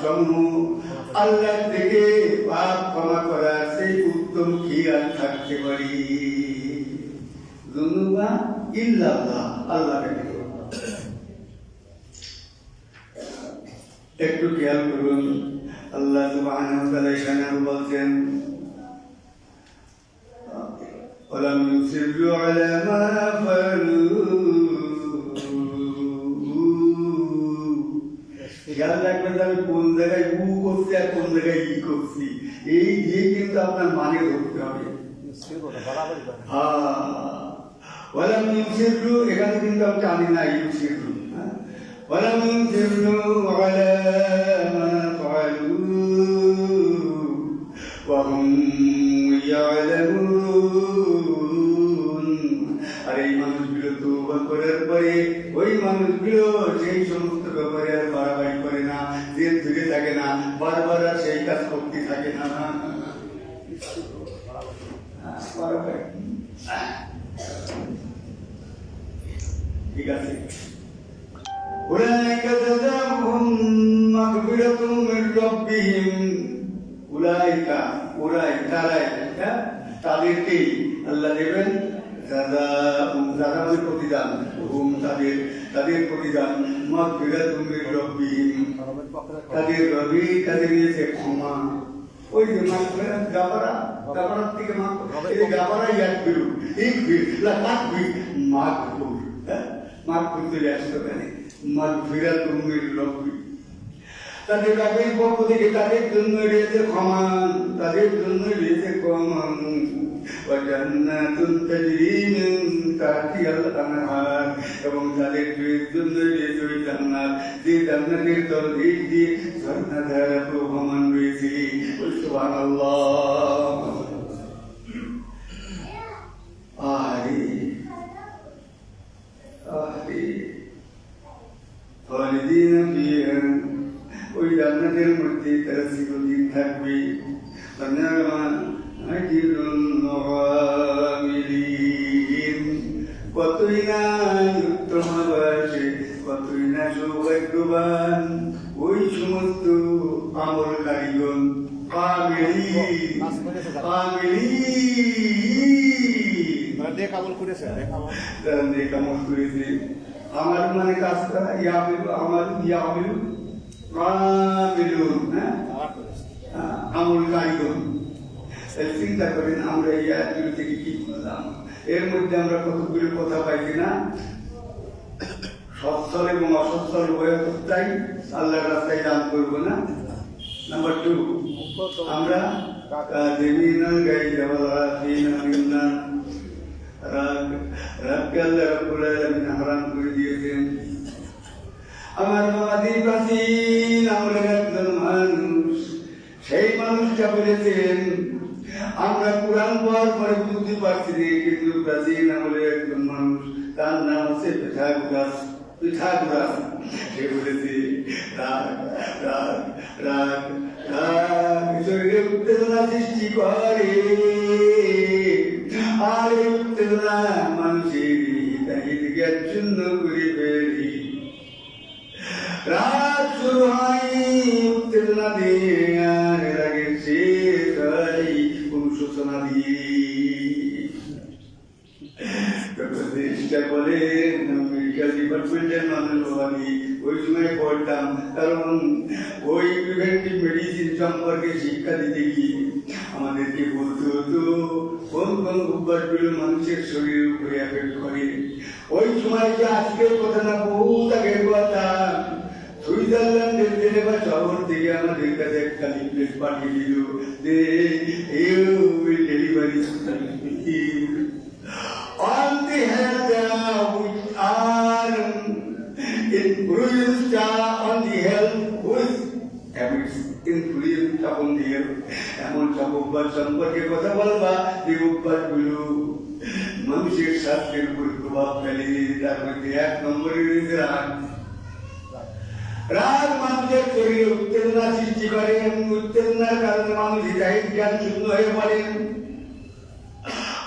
সমূহ আল্লাহ থেকে পাপ ক্ষমা করার সেই উত্তম আর থাকতে পারি। দুনুবা ইল্লাল্লাহ, আল্লাহ ব্যতীত একটু খেয়াল করুন, আল্লাহ সুবহানাহু ওয়া তাআলা এখানে বলছেন ولم يصروا على ما فعلوا খেয়াল রাখবেন যে আমি কোন জায়গায় উ করছি আর কোন জায়গায় ই করছি এই দিয়ে কিন্তু আপনার মানে ধরতে হবে হ্যাঁ ولم يصروا এখানে কিন্তু আমি জানি না يصروا হ্যাঁ ولم يصروا على ما فعلوا وهم বাড়াবাড়ি ঠিক আছে أولئك جزاؤهم مغفرة من ربهم أولئك أولئك তারাই হ্যাঁ? তাদেরকে আল্লাহ দেবেন দাদা দাদা মানে প্রতিদান হুম তাদের তাদের প্রতিদান মাগফিরাতুম মির রব্বিহিম তাদের রবি তাদের দিয়েছে ক্ষমা ওই যে মাগফিরাত গাবারা গাবারা থেকে মাগ এই গাবারা ইয়াক বিরু এক বির লা মাগ বির মাগফুর হ্যাঁ? মাগফুর চলে আসতো কেন মাগফিরাতুম মির রব্বি তাদের রবের পক্ষ থেকে তাদের জন্য রয়েছে ক্ষমা তাদের জন্য রয়েছে ক্ষমা وجنات تجري من تحتها الأنهار এবং তাদের জন্য রয়েছে ওই জান্নাত যে জান্নাতের তলদেশ দিয়ে ঝর্ণাধারা প্রবহমান রয়েছে ওই সুবহানাল্লাহ সৌভাগ্যবান ওই সমস্ত আমল কারিগণ কামিলি কামিলি করেছে করেছে। আমার মানে আমার কামিলুন হ্যাঁ? আহ, আমল কারিগণ চিন্তা করেন আমরা এই আয়াতগুলো থেকে কি বুঝলাম এর মধ্যে আমরা কতগুলো কথা পাইছি না? সচ্ছল এবং অসচ্ছল হয়ে অবস্থায় আল্লাহর রাস্তায় দান করব না? নাম্বার টু আমরা জমিনাল গাই আল্লাহ রাব্বুল আলামিন হারাম করে দিয়েছেন। আমার মামাদি প্রাচীন আমরা একজন মানুষ, সেই মানুষটা বলেছেন, আমরা কোরআন পড়ার পরে বুঝতে পারছি কিন্তু প্রাচীন আমলের একজন মানুষ, তার নাম হচ্ছে পিঠাগুরাস না সে বলেছি? রাগ রাগ রাগ রাগ উত্তেজনা সৃষ্টি করে। আর এই উত্তেজনা মানুষের জ্ঞান শূন্য করে ফেলি। রাগ শুরু হয় সম্পর্কে শিক্ষা দিতে গিয়ে, আমাদেরকে বলতে হতো কোন কোন অভ্যাসগুলো মানুষের শরীরের উপরে এফেক্ট করে। ওই সময় যে আজকের কথা না বহুত আগের কথা। সুইজারল্যান্ডের জেনেভা শহর থেকে আমাদের কাছে একটা লিফলেট পাঠিয়ে দিল যে ইউ মানুষের স্বাস্থ্যের উপর প্রভাব ফেলে তার এক নম্বরে রয়েছে রাগ রাগ মানুষের শরীরে উত্তেজনা সৃষ্টি করে উত্তেজনার কারণে মানুষ হিতাহিত জ্ঞান শূন্য হয়ে পড়েন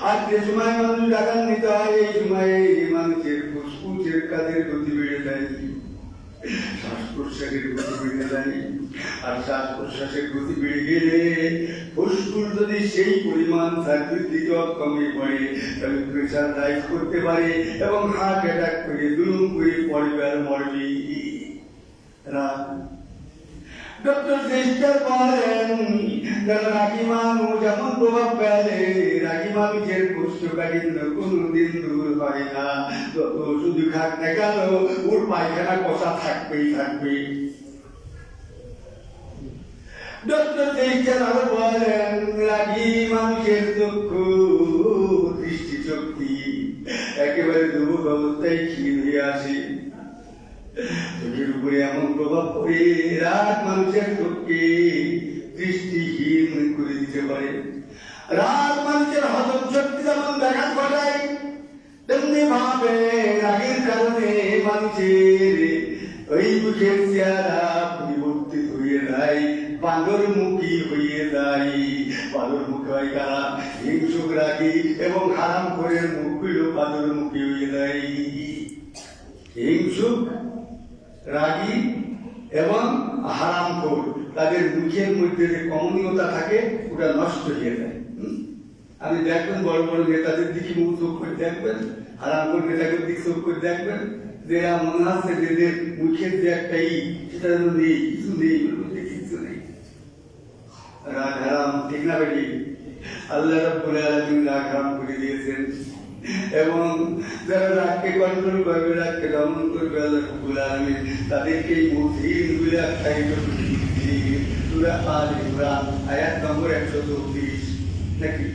আর যে সময় মানুষ নিতে হয় এই সময়ে মানুষের ফুসফুসের কাজের গতি বেড়ে যায় শ্বাস প্রশ্বাসের গতি বেড়ে যায়। আর শ্বাস প্রশ্বাসের গতি বেড়ে গেলে ফুসফুস যদি সেই পরিমাণ সার্ভিস দিকে অক্ষম পড়ে তবে প্রেশার রাইজ করতে পারে এবং হার্ট অ্যাটাক করে দুরুম করে পরিবার মরবি রাত ডক্টর চেষ্টার বলেন যারা রাগি মানুষ যেমন প্রভাব ফেলে, রাগি মানুষের কোষ্ঠকাঠিন্য কোনোদিন দূর না। যত শুধু খাক না কেন, ওর পায়খানা কষা থাকবেই থাকবে। ডক্টর চেষ্টার আরও বলেন, রাগি মানুষের চক্ষু দৃষ্টিশক্তি, একেবারে দুর্ভোগ অবস্থায় উপরে এমন প্রভাব পড়ে, রাত মানুষের চোখকে দৃষ্টিহীন করে দিতে পারে। রাত মানুষের হজম শক্তি যেমন ব্যাঘাত ঘটায়, তেমনি ভাবে রাগের কারণে মানুষের ওই মুখের চেহারা পরিবর্তিত হয়ে যায় বাঁদর মুখী হয়ে যায়। বাঁদর মুখ হয় কারা? হিংসুক রাগি এবং হারাম করে মুখগুলো বাঁদর মুখী হয়ে যায়। হিংসুক রাগী এবং হারামখোর তাদের মুখের মধ্যে যে কমনীয়তা থাকে, ওটা নষ্ট হয়ে যায়? আপনি দেখবেন বড় বড় নেতাদের দিকে মুখ চোখ করে দেখবেন হারামখোর নেতাদের দিকে চোখ করে দেখবেন, যে মনে হচ্ছে যে মুখের যে একটা ই, সেটা নেই, কিছু নেই কিছু নেই। রাগ হারাম, ঠিক না বেটি? আল্লাহ রব্বুল রাগ হারাম করে দিয়েছেন। এবং যারা রাগকে কন্ট্রোল করবে রাগকে দমন করবে আল্লাহ রব্বুল তাদেরকে এই বুদ্ধিরগুলো আখ্যায়িত করে দিয়েছি সূরা আল ইমরান আয়াত নম্বর একশো চৌত্রিশ নাকি?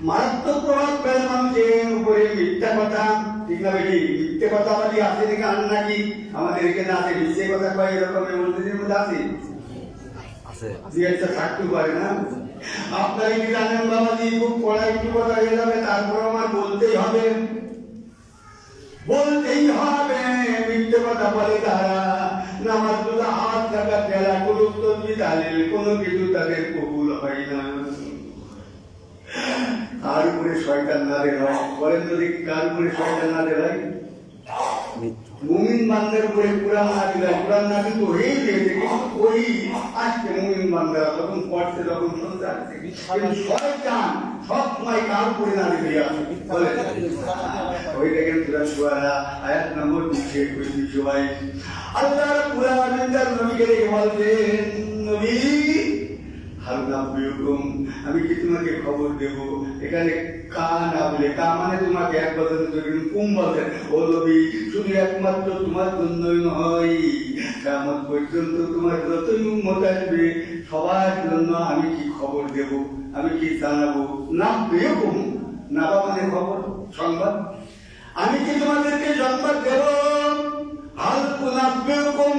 মারাত্মক প্রভাব ফেলে মানুষের উপরে মিথ্যা কথা। ঠিক না বেটি? মিথ্যে কথা আমাদের আছে দেখে আন নাকি? আমাদের এখানে আছে মিথ্যে কথা কয় এরকম মন্দিরের মধ্যে আছে? আছে। দুই একটা থাকতেও পারে না। আপনারা কি জানেন বাবাজি খুব পড়া একটু কথা হয়ে যাবে, তারপর আমার বলতেই হবে। বলতেই হবে, মিথ্যে কথা বলে তারা। নামাজ রোজা, হাত থাকা তেলা কোনো তসবি তালিল কোনো কিছু তাদের কবুল হয় না। কার উপরে শয়তান না ভাই বলেন দেখি, কার উপরে শয়তান না মৃত্যু মুমিন বান্দার উপরে কোরআন নাজিল কোরআন নাজিল তো হয়েই গিয়েছে কিন্তু ওই আজকে মুমিন বান্দারা তখন পড়ছে তখন শুনতে আসছে শয়তান সব সময় কার উপরে নাজিল হয়ে আছে ওই দেখেন সূরা শুআরা আয়াত নম্বর 221 সবাই আল্লাহ রাব্বুল আলামিন তার নবীকে রেখে বলছেন আমি কি তোমাকে খবর দেব? এখানে কা না বলে কা মানে তোমাকে এক বছর ধরে কুম বলছেন ও শুধু একমাত্র তোমার জন্যই নয়। কেমন পর্যন্ত তোমার যতই উন্মত আসবে, সবার জন্য আমি কি খবর দেব? আমি কি জানাব? না বেরকম না বা মানে খবর, সংবাদ। আমি কি তোমাদেরকে সংবাদ দেব? হাল পুনাব্বিউকুম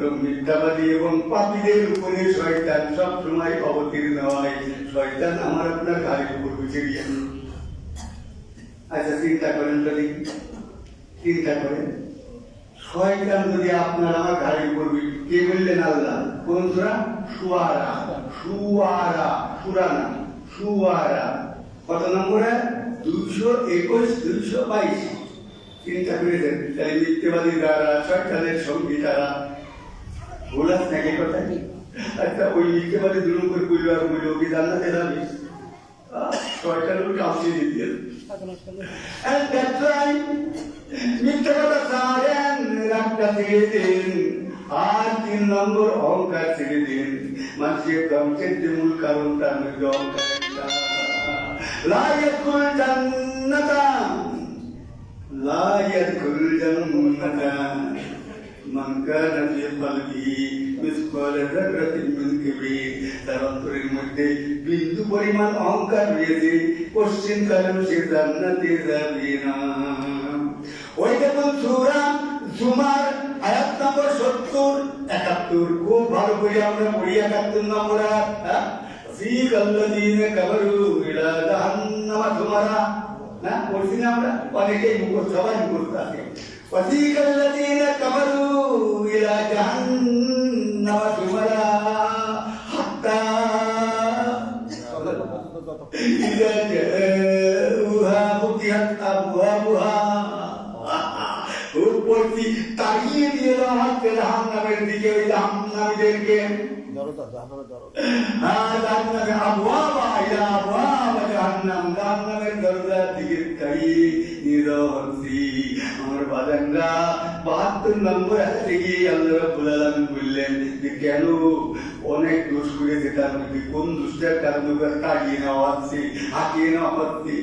তখন মিথ্যাবাদী এবং পাপীদের উপরে শয়তান সব সময় অবতীর্ণ হয়। শয়তান আমার আপনার গাড়ির উপর বসে গিয়ে আচ্ছা চিন্তা করেন তো দেখি চিন্তা করেন। শয়তান যদি আপনার আমার গাড়ির উপর কে বললেন আল্লাহ? কোন সুরা? সুয়ারা। সুয়ারা, সুরা না, সুয়ারা। কত নম্বরে? দুইশো একুশ, দুইশো বাইশ। চিন্তা করে দেন তাহলে মিথ্যেবাদী দ্বারা শয়তানের সঙ্গী তারা। ভোলাস নাকি কথা আচ্ছা ওই মিথ্যেবাদী দুরুম করে বললো আর বললো ওকে জান্নাতে যাবে আহ, শয়তানের কাউকে দিতে And that's right. মিথ্যে কথা ছাড়েন রাগটা ছেড়ে দিন আর তিন নম্বর অহংকার ছেড়ে দিন মানুষের ধ্বংসের যে মূল কারণ তার মধ্যে অহংকার একটা। লা ইয়াদখুল জান্নাতা لا يدخل الجنة من كان في قلبه মিসকালে যাররাতিন মিন কিবরির তার অন্তরের মধ্যে বিন্দু পরিমাণ অহংকার রয়েছে পশ্চিম কালেও সে জান্নাতে যাবে না ওই দেখুন সূরা জুমার আয়াত নম্বর সত্তর একাত্তর খুব ভালো করে আমরা পড়ি একাত্তর নম্বর আয়াত হ্যাঁ? سيق الذين كفروا إلى جهنم زمرا না পড়ছি না আমরা অনেকেই মুখস্থ সবাই মুখস্থ আছে وسيق الذين كفروا إلى جهنم زمرا حتى إذا جاءوها فتحت أبوابها খুব পড়ছি তাড়িয়ে দিয়ে দেওয়া হচ্ছে জাহান নামের দিকে ওই জাহান নামীদেরকে হ্যাঁ জাহান নামে আবওয়াবা ইলা আবওয়াবা জাহান্নাম জাহান্নামের দরজার দিকে তাড়িয়ে নিয়ে দেওয়া হচ্ছে আমার বাজানরা বাহাত্তর নম্বর হাতে গিয়ে আল্লাহ রাব্বুল বললেন যে কেন অনেক দোষ করেছে তার মধ্যে কোন দোষটার কারণে তাড়িয়ে নেওয়া হচ্ছে হাঁকিয়ে নেওয়া হচ্ছে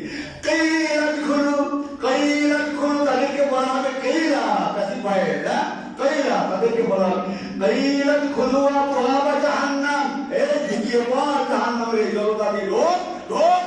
কেইলা খুলু কেইলা খুলু তাদেরকে বলা হবে কেইলা কাশি পায়ে না কেইলা তাদেরকে বলা হবে কেইলা খুলু আবওয়াবা জাহান্নাম এই দ্বিতীয় বার জাহান্নামের এই জলদাদি লোক লোক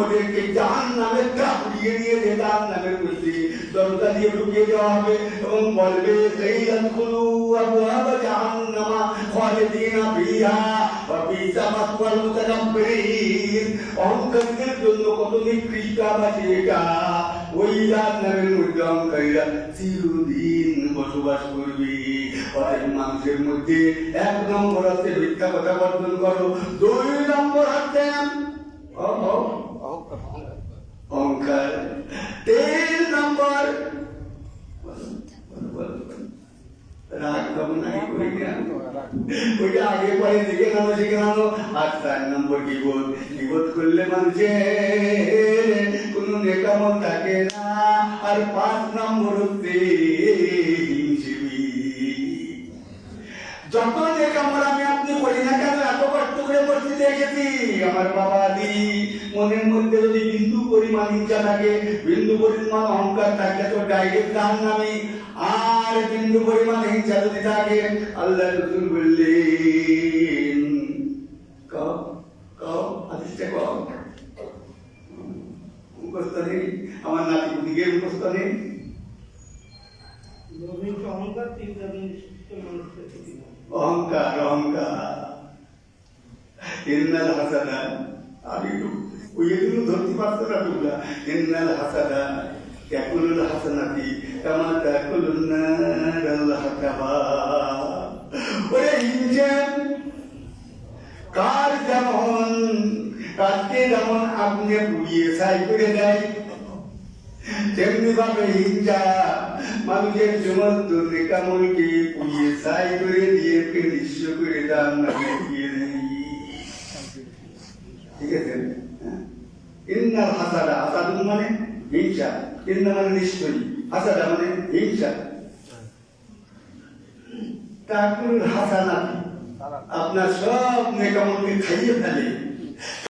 ওদেরকে জাহান নামের কাপড়িয়ে দিয়ে যে জাহান নামের কুস্তি দরজা দিয়ে ঢুকিয়ে দেওয়া হবে এবং বলবে সেই খুলু আবহাব জাহান নামা খালেদিন ফিহা অফিসা মাসওয়াল মুতাকাব্বিরিন। অহংকারীদের জন্য কত নিকৃষ্ট আবাস এটা। ওই জাহান নামের অহংকারীরা চিরদিন বসবাস করবে। অনেক মানুষের মধ্যে এক নম্বর হচ্ছে মিথ্যা কথা বর্জন করো, দুই নম্বর হাতে ওইটা আগে পরে দিকে নামো দিকে নামো আর চার নম্বর কিবোধ কিবোধ করলে মানুষের কোনো নেকামত থাকে না। আর পাঁচ নম্বর হচ্ছে যত যে কামড় আমি আপনি করি না কেন, এত কষ্ট করে করতে দেখেছি আমার বাবা দি মনের মধ্যে যদি বিন্দু পরিমাণ হিংসা থাকে, বিন্দু পরিমাণ অহংকার থাকে, তো ডাইরেক্ট দান নামি আর বিন্দু পরিমাণ হিংসা যদি থাকে আল্লাহ রসুল বললেন কও কও আদিষ্টা কও। মুখস্থ নেই আমার নাতি দিকে মুখস্থ নেই। অহংকার। অহংকার ইন্নাল হাসানা আমি ওই এগুলো ধরতে পারতো না তোমরা। ইন্নাল হাসানা হাসানাতি নারাল হাতাবা ওরে ইনজান কার যেমন কাজকে যেমন আপনি পুড়িয়ে ছাই করে দেয় তেমনি ভাবে হিংসা মানুষের সমস্ত নেকামলকে পুড়িয়ে ছাই করে দিয়ে নিঃস্ব করে দাম নামে দিয়ে দেয়। ঠিক আছে? হ্যাঁ? ইন্নার হাসাদা, হাসাদুন মানে হিংসা। ইন্না মানে নিশ্চয়ই হাসাদা মানে হিংসা তারপর হাসানা আপনার সব নেকামলকে খাইয়ে ফেলে।